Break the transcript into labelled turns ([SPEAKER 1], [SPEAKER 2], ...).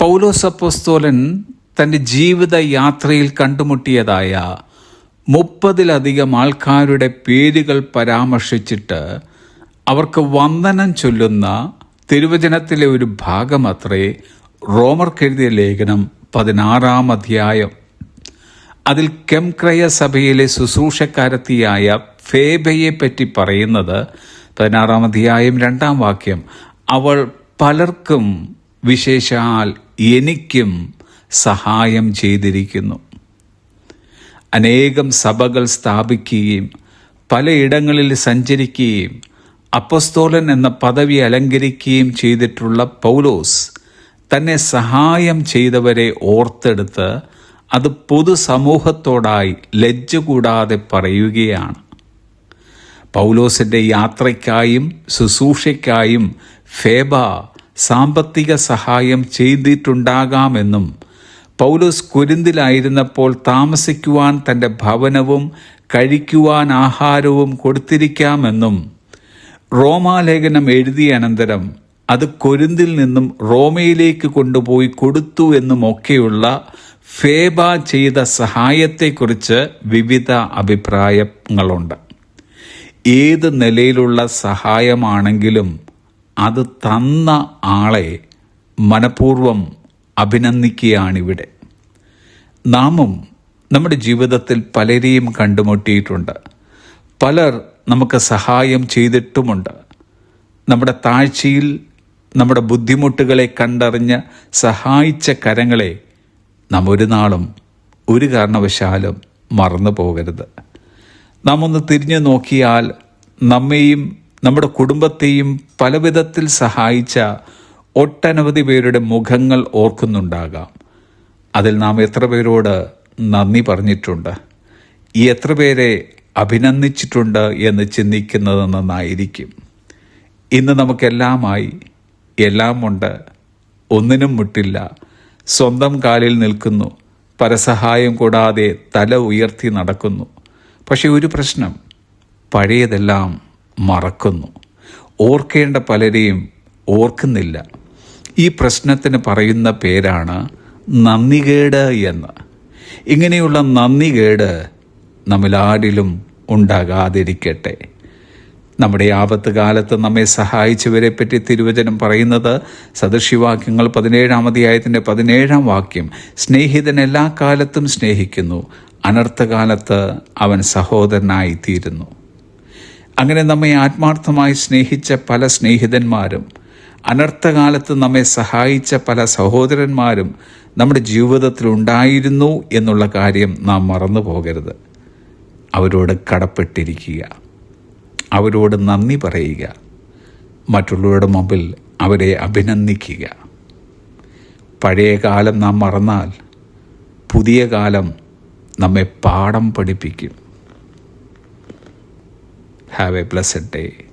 [SPEAKER 1] പൗലോസപ്പോസ്തോലൻ തന്റെ ജീവിത യാത്രയിൽ കണ്ടുമുട്ടിയതായ മുപ്പതിലധികം ആൾക്കാരുടെ പേരുകൾ പരാമർശിച്ചിട്ട് അവർക്ക് വന്ദനം ചൊല്ലുന്ന തിരുവചനത്തിലെ ഒരു ഭാഗമത്രേ റോമർക്കെഴുതിയ ലേഖനം പതിനാറാം അധ്യായം. അതിൽ കെംക്രയ സഭയിലെ ശുശ്രൂഷക്കാരത്തിയായ ഫേബയെ പറ്റി പറയുന്നത് പതിനാറാം അധ്യായം രണ്ടാം വാക്യം അവൾ പലർക്കും വിശേഷാൽ എനിക്കും സഹായം ചെയ്തിരിക്കുന്നു. അനേകം സഭകൾ സ്ഥാപിക്കുകയും പലയിടങ്ങളിൽ സഞ്ചരിക്കുകയും അപ്പസ്തോലൻ എന്ന പദവി അലങ്കരിക്കുകയും ചെയ്തിട്ടുള്ള പൗലോസ് തന്നെ സഹായം ചെയ്തവരെ ഓർത്തെടുത്ത് അത് പൊതുസമൂഹത്തോടായി ലജ്ജ കൂടാതെ പറയുകയാണ്. പൗലോസിന്റെ യാത്രയ്ക്കായും ശുശ്രൂഷയ്ക്കായും ഫേബ സാമ്പത്തിക സഹായം ചെയ്തിട്ടുണ്ടാകാമെന്നും പൗലോസ് കുരിന്തിലായിരുന്നപ്പോൾ താമസിക്കുവാൻ തന്റെ ഭവനവും കഴിക്കുവാൻ ആഹാരവും കൊടുത്തിരിക്കാമെന്നും റോമാലേഖനം എഴുതിയ അനന്തരം അത് കൊരിന്തിൽ നിന്നും റോമയിലേക്ക് കൊണ്ടുപോയി കൊടുത്തു എന്നുമൊക്കെയുള്ള ഫേബ ചെയ്ത സഹായത്തെക്കുറിച്ച് വിവിധ അഭിപ്രായങ്ങളുണ്ട്. ഏത് നിലയിലുള്ള സഹായമാണെങ്കിലും അത് തന്ന ആളെ മനഃപൂർവം അഭിനന്ദിക്കുകയാണിവിടെ. നാമും നമ്മുടെ ജീവിതത്തിൽ പലരെയും കണ്ടുമുട്ടിയിട്ടുണ്ട്. പലർ നമുക്ക് സഹായം ചെയ്തിട്ടുമുണ്ട്. നമ്മുടെ താഴ്ചയിൽ നമ്മുടെ ബുദ്ധിമുട്ടുകളെ കണ്ടറിഞ്ഞ് സഹായിച്ച കരങ്ങളെ നാം ഒരു നാളും ഒരു കാരണവശാലും മറന്നു പോകരുത് നാം ഒന്ന് തിരിഞ്ഞു നോക്കിയാൽ നമ്മെയും നമ്മുടെ കുടുംബത്തെയും പലവിധത്തിൽ സഹായിച്ച ഒട്ടനവധി പേരുടെ മുഖങ്ങൾ ഓർക്കുന്നുണ്ടാകാം. അതിൽ നാം എത്ര പേരോട് നന്ദി പറഞ്ഞിട്ടുണ്ട്. ഈ എത്ര പേരെ അഭിനന്ദിച്ചിട്ടുണ്ട് എന്ന് ചിന്തിക്കുന്നത് നന്നായിരിക്കും ഇന്ന് നമുക്കെല്ലാമായി എല്ലാമുണ്ട്. ഒന്നിനും മുട്ടില്ല. സ്വന്തം കാലിൽ നിൽക്കുന്നു. പരസഹായം കൂടാതെ തല ഉയർത്തി നടക്കുന്നു. പക്ഷേ ഒരു പ്രശ്നം പഴയതെല്ലാം മറക്കുന്നു. ഓർക്കേണ്ട പലരെയും ഓർക്കുന്നില്ല. ഈ പ്രശ്നത്തിന് പറയുന്ന പേരാണ് നന്ദികേട് എന്ന്. ഇങ്ങനെയുള്ള നന്ദികേട് നമ്മിലാരിലും ഉണ്ടാകാതിരിക്കട്ടെ. നമ്മുടെ ആപത്ത് കാലത്ത് നമ്മെ സഹായിച്ചവരെ പറ്റി തിരുവചനം പറയുന്നത് സദൃശിവാക്യങ്ങൾ പതിനേഴാം അധ്യായത്തിന്റെ പതിനേഴാം വാക്യം സ്നേഹിതൻ എല്ലാ കാലത്തും സ്നേഹിക്കുന്നു അനർത്ഥകാലത്ത് അവൻ സഹോദരനായി തീരുന്നു അങ്ങനെ നമ്മെ ആത്മാർത്ഥമായി സ്നേഹിച്ച പല സ്നേഹിതന്മാരും അനർത്ഥകാലത്ത് നമ്മെ സഹായിച്ച പല സഹോദരന്മാരും നമ്മുടെ ജീവിതത്തിൽ ഉണ്ടായിരുന്നു എന്നുള്ള കാര്യം നാം മറന്നു പോകരുത്. അവരോട് കടപ്പെട്ടിരിക്കുക. അവരോട് നന്ദി പറയുക. മറ്റുള്ളവരുടെ മുമ്പിൽ അവരെ അഭിനന്ദിക്കുക. പഴയ കാലം നാം മറന്നാൽ പുതിയ കാലം നമ്മെ പാഠം പഠിപ്പിക്കും. Have a blessed day.